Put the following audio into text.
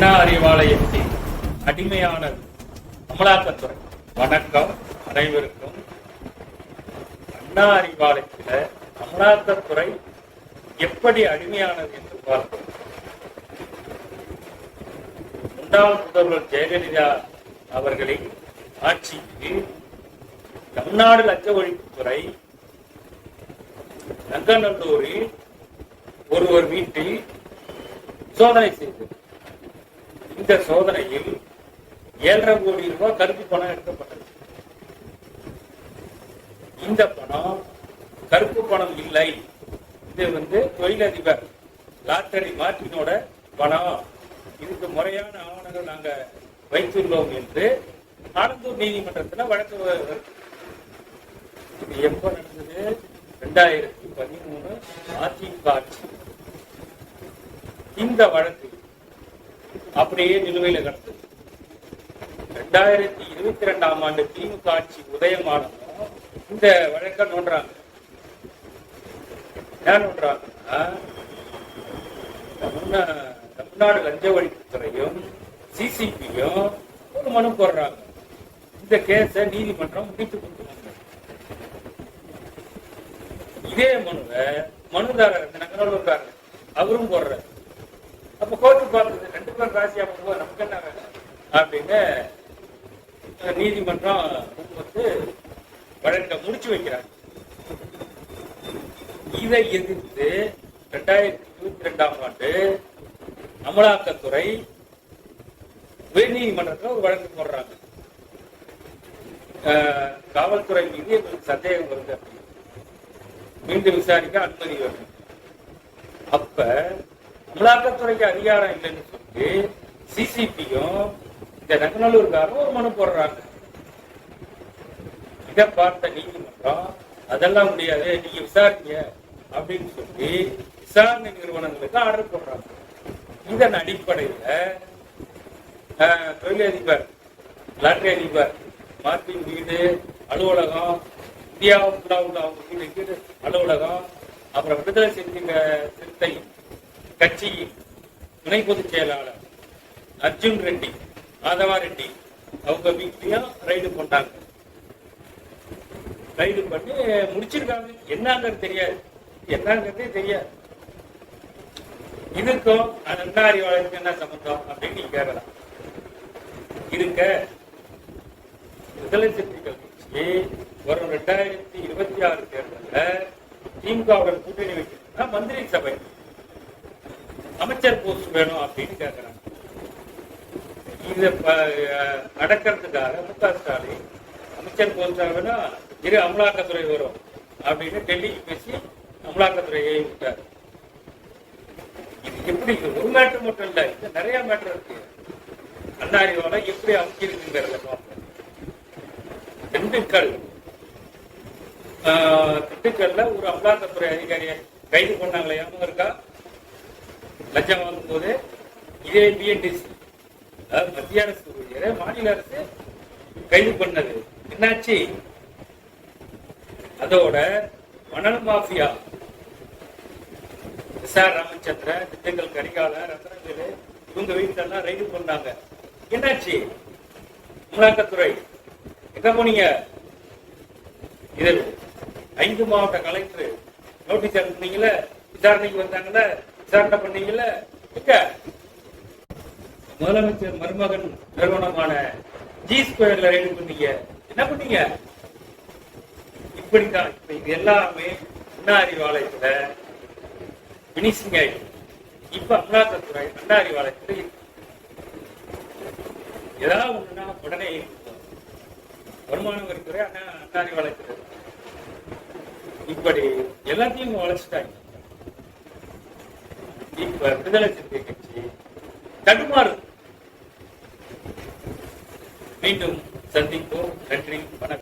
அண்ணா அறிவாலயத்தின் அடிமையானது அமலாக்கத்துறை. வணக்கம். அனைவருக்கும் அண்ணா அறிவாலயத்தில் அமலாக்கத்துறை எப்படி அடிமையானது என்று பார்ப்போம். முன்னாள் முதல்வர் ஜெயலலிதா அவர்களின் ஆட்சிக்கு தமிழ்நாடு லஞ்ச ஒழிப்புத்துறை நங்கநல்லூரில் ஒருவர் வீட்டில் சோதனை செய்தது. இந்த சோதனையில் ஏழரை கோடி ரூபாய் கருப்பு பணம் எடுக்கப்பட்டது. இந்த பணம் கருப்பு பணம் இல்லை. இது வந்து தொழிலதிபர் லாட்டரி மார்ட்டினோட பணம். இதுக்கு முறையான ஆவணங்கள் நாங்கள் வைத்துள்ளோம் என்று ஆனந்தூர் நீதிமன்றத்தில் வழக்கு இது எப்போ நடந்தது? ரெண்டாயிரத்தி பதிமூணு அதிமுக ஆட்சி. இந்த வழக்கு அப்படியே நிலுவையில கிடந்தது ரெண்டாயிரத்தி இருபத்தி ரெண்டாம் ஆண்டு திமுக ஆட்சி உதயமானதும் இந்த வழக்க நோண்டுறாங்க. ஏன் நோன்றாங்க தமிழ்நாடு லஞ்ச ஒழிப்புத்துறையும் சிசிபியும் ஒரு மனு போடுறாங்க. இந்த கேஸை நீதிமன்றம் முடித்து கொடுத்துருவாங்க இதே மனுவை மனுதாரர் இந்த நகரூர்காரர் அவரும் போடுறாரு. அப்ப கோர்ட்டு பார்த்தது ரெண்டு பேரும் ராசியா போகும்போது நமக்கு என்ன வேலை? அப்படின்னு நீதிமன்றம் வந்து வழக்கை முடிச்சு வைக்கிறாங்க. இதை எதிர்த்து ரெண்டாயிரத்தி இருபத்தி ரெண்டாம் ஆண்டு அமலாக்கத்துறை உயர்நீதிமன்றத்தில் ஒரு வழக்கு போடுறாங்க. அஹ், காவல்துறை மீது எங்களுக்கு சந்தேகம் வருது அப்படின்னு. மீண்டும் விசாரிக்க அனுமதி வேணும் அப்ப அமலாக்கத்துறைக்கு அதிகாரம் இல்லைன்னு சொல்லி சிசிபியும் இந்த நங்கநல்லூர்காரும் ஒரு மனு போடுறாங்க. இதை பார்த்த நீதிமன்றம் அதெல்லாம் முடியாது நீங்க விசாரிங்க அப்படின்னு சொல்லி விசாரணை நிறுவனங்களுக்கு ஆர்டர் போடுறாங்க. இதன் அடிப்படையில தொழிலதிபர் லாட்டரி அதிபர் மார்ட்டின் வீடு அலுவலகம் இந்தியாவுக்குள்ள உள்ள அவங்க வீடு வீடு அலுவலகம் அப்புறம் விடுதலை செஞ்ச சிறுத்தை கட்சியின் துணை பொதுச் செயலாளர் அர்ஜுன் ரெட்டி மாதவா ரெட்டி அவங்க வீட்லயும் ரைடு போட்டாங்க. ரைடு பண்ணி முடிச்சிருக்காங்க. என்னங்கிறது தெரியாது. என்னங்கிறதே தெரியாது. இதுக்கும் அந்த அண்ணாரி வழக்கு என்ன சம்பந்தம் அப்படின்னு நீங்க கேட்கலாம். இருக்க விடுதலை சிறுத்தைகள் கட்சி வரும் ரெண்டாயிரத்தி இருபத்தி ஆறு தேர்தலில் திமுகவுடன் கூட்டணி வைக்கிறதுனா மந்திரி சபை. அமைச்சர் வேணும் அப்படின்னு கேட்கிறாங்க இதை அடக்கிறதுக்காக மு க ஸ்டாலின் அமைச்சர் போஸ்ட் இரு அமலாக்கத்துறை வரும் அப்படின்னு டெல்லிக்கு பேசி அமலாக்கத்துறையை விட்டார். இது எப்படி ஒரு மேட்ரு மட்டும் இல்லை இது நிறைய மேட்ரு இருக்கு. அண்ணாரிவால எப்படி அமைச்சிருக்குங்கிறத பார்ப்போம். திண்டுக்கல். திண்டுக்கல்ல ஒரு அமலாக்கத்துறை அதிகாரியை கைது பண்ணாங்களே ஞாபகம் இருக்கா? லஞ்சம் போது இதே பிஎன்டிசி அதாவது மத்திய அரசு ஊழியரை மாநில அரசு கைது பண்ணது. என்னாச்சு? அதோட மணல் mafia S R Ramachandra Dindigul Karikala Rathnavelu இவங்க வீட்டெல்லாம் ரைடு பண்ணாங்க. என்னாச்சு? அமலாக்கத்துறை எங்க போனீங்க? இதில் ஐந்து மாவட்ட கலெக்டர் நோட்டீஸ் அனுப்புனீங்களே விசாரணைக்கு வந்தாங்கல்ல? விசாரணை பண்ணீங்கல்ல? எங்க முதலமைச்சர் மருமகன் நிறுவனமான ஜி ஸ்கொயர்ல ரெடி பண்ணீங்க என்ன பண்ணீங்க இப்படித்தான். இப்ப இது எல்லாமே அண்ணா அறிவாலயத்துல பினிஷிங் ஆயிடுச்சு இப்ப அண்ணாத்துறை அண்ணா அறிவாலயத்துல ஏதாவது ஒண்ணுன்னா உடனே வருமான வரித்துறை அண்ணா அண்ணா அறிவாலயத்துல இப்படி எல்லாத்தையும் வளர்ச்சிட்டாங்க. இப்ப விடுதலை சிறுத்தை கட்சி தடுமாறுது மீண்டும் சந்திப்போம் நன்றி வணக்கம்